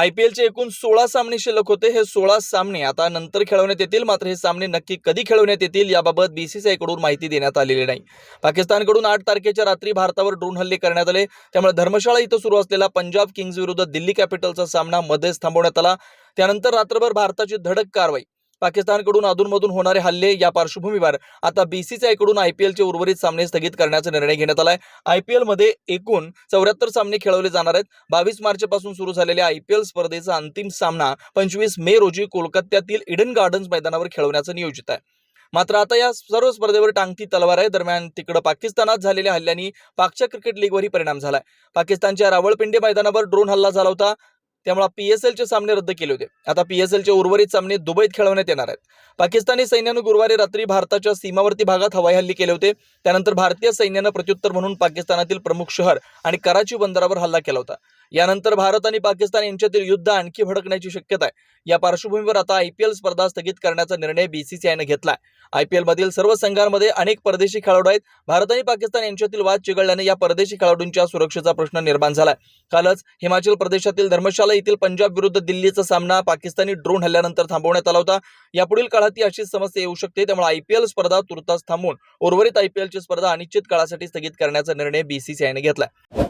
I P एलचे एकूण सोळा सामने शिल्लक होते. हे सोळा सामने आता नंतर खेळवण्यात येतील. मात्र हे सामने नक्की कधी खेळवण्यात येतील याबाबत बीसीसीआयकडून माहिती देण्यात आलेली नाही. पाकिस्तानकडून आठ तारखेच्या रात्री भारतावर ड्रोन हल्ले करण्यात आले. त्यामुळे धर्मशाळा इथं सुरू असलेला पंजाब किंग्ज विरुद्ध दिल्ली कॅपिटलचा सामना मध्येच थांबवण्यात आला. त्यानंतर रात्रभर भारताची धडक कारवाई पाकिस्तानकडून अधूनमधून होणारे हल्ले या पार्श्वभूमीवर आता बीसीसीआयकडून आय पी आयपीएलचे उर्वरित सामने स्थगित करण्याचा निर्णय घेण्यात आलाय. आयपीएलमध्ये एकूण चौऱ्याहत्तर सामने खेळवले जाणार आहेत. बावीस मार्चपासून सुरू झालेल्या आयपीएल स्पर्धेचा अंतिम सामना पंचवीस मे रोजी कोलकात्यातील इडन गार्डन्स मैदानावर खेळवण्याचं नियोजित आहे. मात्र आता या सर्व स्पर्धेवर टांगती तलवार आहे. दरम्यान तिकडं पाकिस्तानात झालेल्या हल्ल्यांनी पाकच्या क्रिकेट लीगवरही परिणाम झालाय. पाकिस्तानच्या रावळपिंडी मैदानावर ड्रोन हल्ला झाला होता. त्यामुळे पीएसएलचे सामने रद्द केले होते. आता पीएसएलचे उर्वरित सामने दुबईत खेळवण्यात येणार आहेत. पाकिस्तानी सैन्यानं गुरुवारी रात्री भारताच्या सीमावर्ती भागात हवाई हल्ले केले होते. त्यानंतर भारतीय सैन्यानं प्रत्युत्तर म्हणून पाकिस्तानातील प्रमुख शहर आणि कराची बंदरावर हल्ला केला होता. यानंतर भारत आणि पाकिस्तान यांच्यातील युद्ध आणखी भडकण्याची शक्यता आहे. या पार्श्वभूमीवर आता आयपीएल स्पर्धा स्थगित करण्याचा निर्णय बीसीसीआयनं घेतलाय आयपीएल मधील सर्व संघांमध्ये अनेक परदेशी खेळाडू आहेत. भारत आणि पाकिस्तान यांच्यातील वाद चिघळल्याने या परदेशी खेळाडूंच्या सुरक्षेचा प्रश्न निर्माण झालाय कालच हिमाचल प्रदेशातील धर्मशाला येथील पंजाब विरुद्ध दिल्लीचा सामना पाकिस्तानी ड्रोन हल्ल्यानंतर थांबवण्यात आला होता. यापुढील काळात ही अशीच समस्या येऊ शकते. त्यामुळे आयपीएल स्पर्धा तुर्तास थांबवून उर्वरित आयपीएलची स्पर्धा अनिश्चित काळासाठी स्थगित करण्याचा निर्णय बीसीसीआयने घेतलाय